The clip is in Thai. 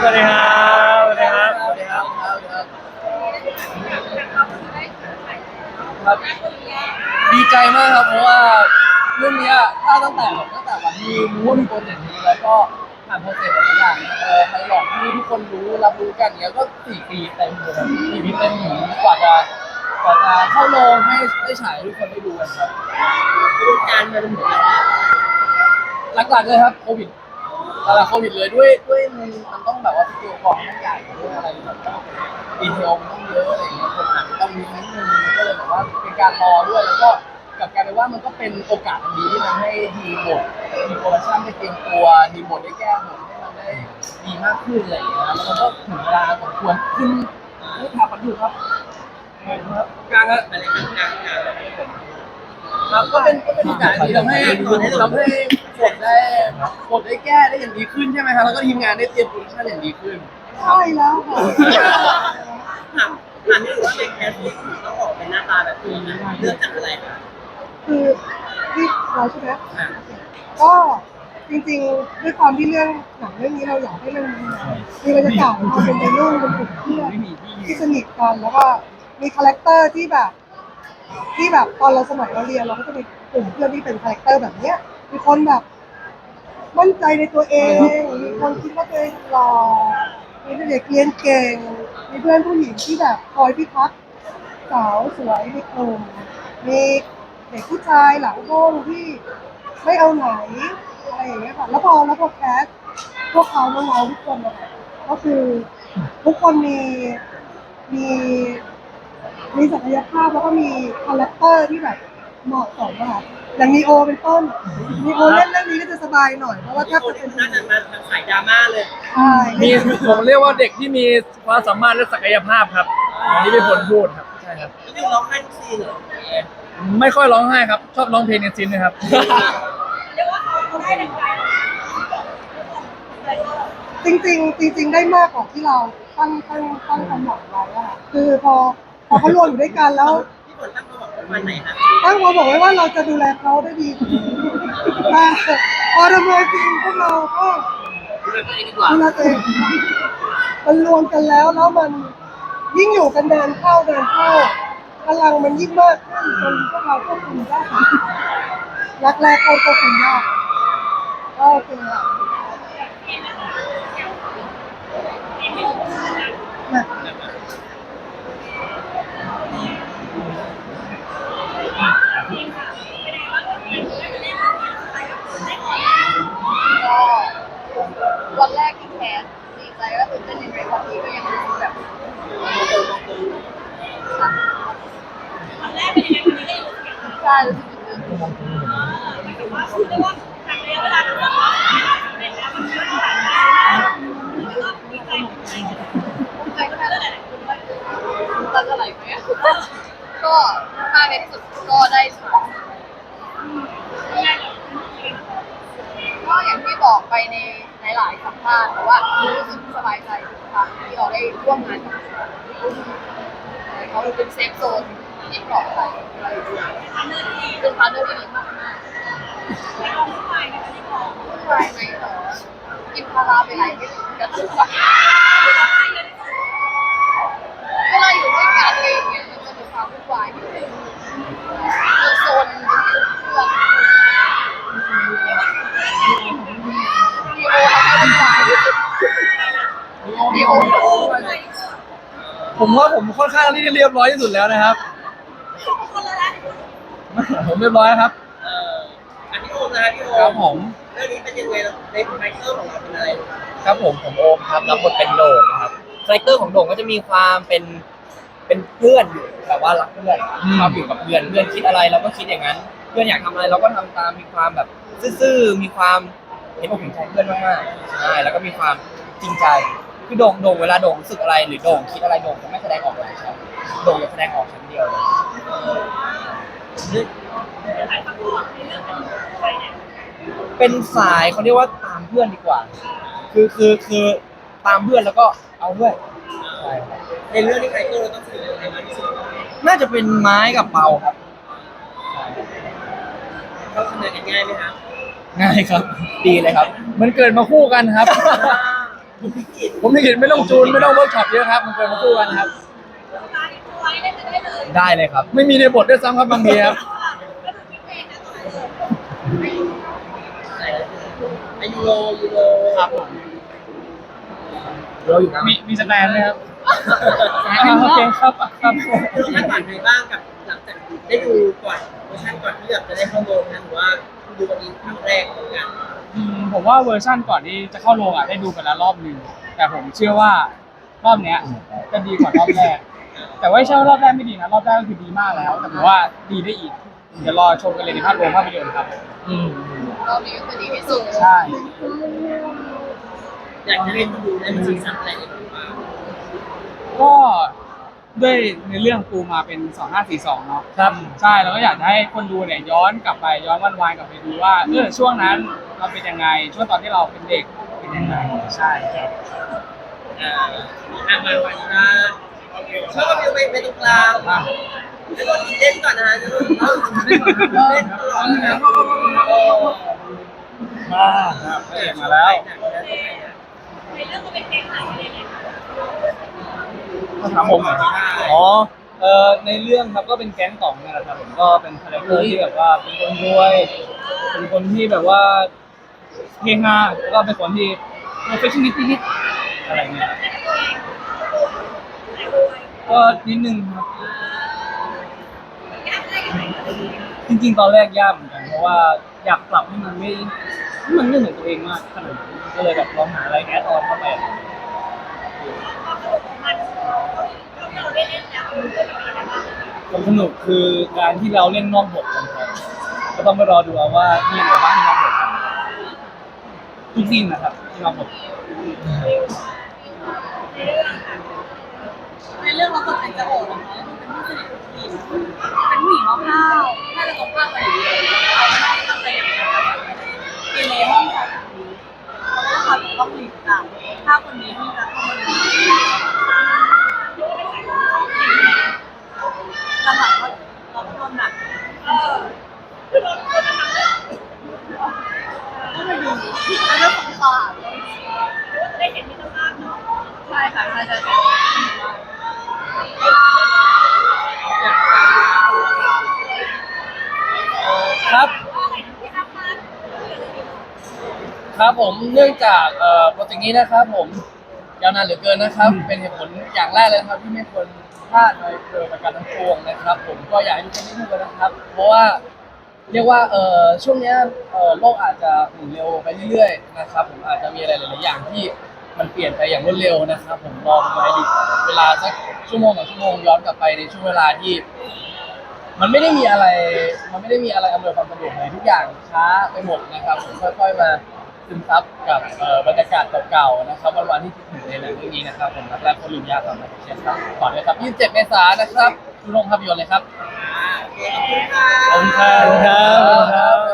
สวัสดีครับสวัสดีครับสวัสดีครับครับดีใจมากครับเพราะว่าเรื่องนี้ถ้าตั้งแต่แบบตั้งแต่วันที่รู้ว่ามีโปรเจกต์นี้แล้วก็ผ่านโปรเซสหลายอย่างเออไปหลอกที่ทุกคนรู้รับรู้กันเนี้ยก็สี่ปีเต็มเลยครับสี่ปีเต็มถึงกว่าจะกว่าจะเข้าโรงให้ได้ฉายให้ทุกคนได้ดูกันครับรูการมันเหมือนกันหลักๆเลยครับโควิด หลักๆโควิดเลยด้วยด้วยมันมันต้องแบบว่าตัวกองต้องใหญ่ด้วยอะไรแบบต้องดีเทลมันต้องเยอะอะไรอย่างเงี้ยคนอ่านต้องมีนิดนึงก็เลยแบบว่าเป็นการรอด้วยแล้วก็กลับกลายเป็นว่ามันก็เป็นโอกาสอันดีที่มันให้ทีมบททีมโปรดักชั่นได้เตรียมตัวทีมบทได้แก้บทให้มันได้ดีมากขึ้นอะไรอย่างเงี้ยแล้วมันก็ถึงเวลาสมควรขึ้นนี่ถามกันอยู่ครับครับกลางอะอะไรกลางกลางกลาง ครับก็เป็นก็เป็นโอกาสที่ทำให้ทำให้บทได้บทได้แก้ได้อย่างดีขึ้นใช่ไหมครับแล้วก็ทีมงานได้เตรียมโปรดักชั่นอย่างดีขึ้น ใช่แล้วค่ะถามถามนี่ว่าในแคสที่ต้องออกเป็นหน้าตาแบบนี้นะเลือกจากอะไรคะคือที่เราใช่ไหมอะก็จริงๆด้วยความที่เรื่องหนังเรื่องนี้เราอยากให้มันมีบรรยากาศความเป็นวัยรุ่นเป็นกลุ่มเพื่อนที่สนิทกันแล้วก็มีคาแรคเตอร์ที่แบบ ที่แบบตอนเราสมัยเราเรียนเราก็จะมีกลุ่มเพื่อนที่เป็นคาแรคเตอร์แบบเนี้ยมีคนแบบ มั่นใจในตัวเอง มีคนคิดว่าตัวเองหล่อมีเด็กเรียนเก่ง มีเพื่อนผู้หญิงที่แบบคอยพิทักษ์สาวสวยในกลุ่มมีเด็กผู้ชายหลังห้องที่ไม่เอาไหนอะไรอย่างเงี้ยค่ะแล้วพอแล้วพอแคสพวกเขาน้องๆทุกคนนะคะก็คือทุกคนมีมี มีศักยภาพแล้วก็มีคาแรคเตอร์ที่แบบเหมาะสมอะค่ะอย่างนีโอเป็นต้นนีโอเล่นเรื่องนี้ก็จะสบายหน่อยเพราะว่าที่ถ้าคนเป็นน่าจะมาทางสายดราม่าเลย ใช่มีผมเรียกว่าเด็กที่มีความสามารถและศักยภาพครับอันนี้เป็นคนพูดครับใช่ครับ ก็คือร้องไห้ทุกซีนเหรอไม่ค่อยร้องไห้ครับ ชอบร้องเพลงในซีนนะครับจริงๆจริง ๆ ได้มากกว่าที่เราตั้งตั้งตั้งความหวังไว้อะค่ะคือพอพ อเขารวมอยู่ด้วยกันแล้วที่ตั้งเขาบอกประมาณไหนคะตั้งควาบอกไว้ว่าเราจะดูแลเขาได้ดีแต่พอดำเนินจริงพวกเราก็ดูแลตัวเองดีกว่าดูแลตัวเองมันรวมกันแล้วแล้วมันยิ่งอยู่กันเดินเข้าเดินเข้าพลังมันยิ่งมากขึ้นจนพวกเราควบคุมได้รักแรกเขาควบคุมได้ก็โอเคค่ะนะ ก็วันแรกที่แคสดีใจก็ตื่นเต้นยังไงวันนี้ก็ยังรู้สึกแบบค่ะวันแรกเป็นยังไงวันนี้ก็ยังรู้สึกใช่รู้สึกตื่นเต้นภูมิใจก็ได้แต่น้ำตาจะไหลไหมก็มากในที่สุดก็ได้ฉายก็อย่างที่บอกไปในหลายๆสัมภาษณ์แต่ว่ารู้สึกสบายใจทุกครั้งที่เราได้ร่วมงานกับเขาเขาเป็นเซฟโซนที่ปลอดภัยเป็นพาร์ทเนอร์ที่ดีมาก กินพาราไปไหนไม่รู้กันทุกวันเวลาอยู่ด้วยกันอะไรอย่างเงี้ยมันจะมีความวุ่นวายนิดนึงมีโซนเป็นเพื่อนดีโอทำให้เป็นฝ่ายดีโอผมว่าผมค่อนข้างที่จะเรียบร้อยที่สุดแล้วนะครับผมเรียบร้อยครับเอ่ออั นที่โอมนะคะพี่โอครับผม เรื่องนี้เป็นยังไงในคาแรคเตอร์ของเราเป็นอะไรครับผมผมโอมครับรับบทเป็นโด่งนะครับคาแรคเตอร์ของโด่งก็จะมีความเป็นเป็นเพื่อนอยู่แบบว่ารักเพื่อนอืม ชอบอยู่กับเพื่อนเพื่อนคิดอะไรเราก็คิดอย่างนั้น เพื่อนอยากทำอะไรเราก็ทำตามมีความแบบซื่อๆมีความเห็นอกเห็นใจเพื่อนมากๆใช่แล้วก็มีความจริงใจคือโด่งโด่งเวลาโด่งรู้สึกอะไร หรือโด่งคิดอะไรโด่งจะไม่แสดงออกเลยครับโด่งจะแสดงออกชั้นเดียวเลยเป็นสายเขาเรียกว่าตามเพื่อนดีกว่า คือคือคือตามเพื่อนแล้วก็เอาด้วยใช่ครับในเรื่องนี้คาแรคเตอร์เราต้องสื่ออะไรมากที่สุดน่าจะเป็นไม้กับเปาครับเขาทำงานกันง่ายไหมคะง่ายครับ ดีเลยครับ มันเกิดมาคู่กันครับ คุณพิกิตผมไม่เห็นไม่ต้องจูนไม่ต้องเวิร์กช็อปเยอะครับ มันเป็นมาสู้กันครับได้เลยครับ ไม่มีในบทด้วยซ้ำครับบางทีครับ อายุ โรยูโรครับผมเราอยู่นะมีมีสแตนไหมครับโอเคครับครับคือคาดหวังไงบ้างกับหลังจากได้ดูก่อนเวอร์ชันก่อนที่แบบจะได้เข้าโรงนะหรือว่าดูวันนี้ครั้งแรกเหมือนกันอืมผมว่าเวอร์ชั่นก่อนที่จะเข้าโรงอะได้ดูไปแล้วรอบหนึ่งแต่ผมเชื่อว่ารอบเนี้ยจะดีกว่ารอบแรก แต่ว่าไม่ใช่ว่ารอบแรกไม่ดีนะรอบแรกก็คือดีมากแล้ว แต่ผมว่าดีได้อีกเดี๋ยวรอชมกันเลยในภาพรวมภาพยนตร์ครับ อืม รอบนี้ก็คือดีที่สุดใช่ อยากจะให้ดูได้มันสีสันอะไรอีกบ้างก็ด้วยในเรื่องปูมาเป็น 2542 เนาะครับ ใช่แล้วก็อยากจะให้คนดูเนี่ยย้อนกลับไปย้อนวันวานๆกลับไปดูว่าเออช่วงนั้นเราเป็นยังไง ช่วงตอนที่เราเป็นเด็กเป็นยังไงใช่ครับอ่าอะมาวันนี้นะช่วยกันวิวไปไปตรงกลางอะแล้วก็เล่นก่อนนะฮะเล่นก่อนเล่นตลอดเลยนะ มาครับพระเอกมาแล้วถามผมเหรออ๋อเอ่อในเรื่องครับก็เป็นแก๊งต่องนี่แหละครับผมก็เป็นคาแรคเตอร์ที่แบบว่าเป็นคนรวย เป็นคนที่แบบว่าเฮฮาแล้วก็เป็นคนที่ perfectionist นิดๆอะไรเงี้ยก็นิดนึงครับจริงๆ ตอนแรกยากเหมือนกันเพราะว่าอยากปรับให้มันไม่ให้ มันไม่เหมือนตัวเองมากขนาดนั้นก็เลยแบบลองหาอะไรแอดออนเข้าไปความสนุกคือการที่เราเล่นนอกบทกันครับก็ต้องไปรอดูเอาว่ามีอะไรบ้างที่นอกบทครับทุกซีนนะครับที่นอกบทในเรื่องเราคนเป็นจะโอบนะคะเป็นผู้สนิทผู้หญิงเป็นผู้หญิงห้าวๆถ้าเราตกภาพไปอย่างนี้เราไม่ได้ทำอะไรอย่างนี้กินในห้องของนี้เราก็ทำต้องหลีกต่างถ้าคนนี้ที่จะเข้ามาในหลังๆก็เราก็โดนหนักเออก็มาดูแล้วก็สงสารได้เห็นมิตรภาพเนาะใช่ ค่ะใช่ใช่ใช่ครับ ครับผมเนื่องจากเอ่อโปรเจกต์นี้นะครับผมยาวนานเหลือเกินนะครับ เป็นเหตุผลอย่างแรกเลยนะครับที่ไม่ควรพลาดในเกิดประกันทั้งปวงนะครับ ผมก็อยากให้ทุกคนได้ดูกันนะครับ เพราะว่าเรียกว่าเอ่อช่วงเนี้ยเอ่อโลกอาจจะหมุนเร็วไปเรื่อยๆนะครับ ผมอาจจะมีอะไรหลายๆอย่างที่ มันเปลี่ยนไปอย่างรวดเร็วนะครับ ผมลองไว้ดิเวลาสักชั่วโมงสองชั่วโมงย้อนกลับไปในช่วงเวลาที่ มันไม่ได้มีอะไร มันไม่ได้มีอะไรอำนวยความสะดวกเลยทุกอย่างช้าไปหมดนะครับผมค่อย ๆมาซึมซับกับบรรยากาศเก่าๆนะครับวันๆที่คิดถึงในหนังเรื่องนี้นะครับผมรักแรกคนลืมยากครับเช่นครับก่อนด้วยครับ27เมษายนนะครับดูโรงภาพยนตร์เลยครับขอบคุณค่ะขอบคุณครับขอบคุณครับ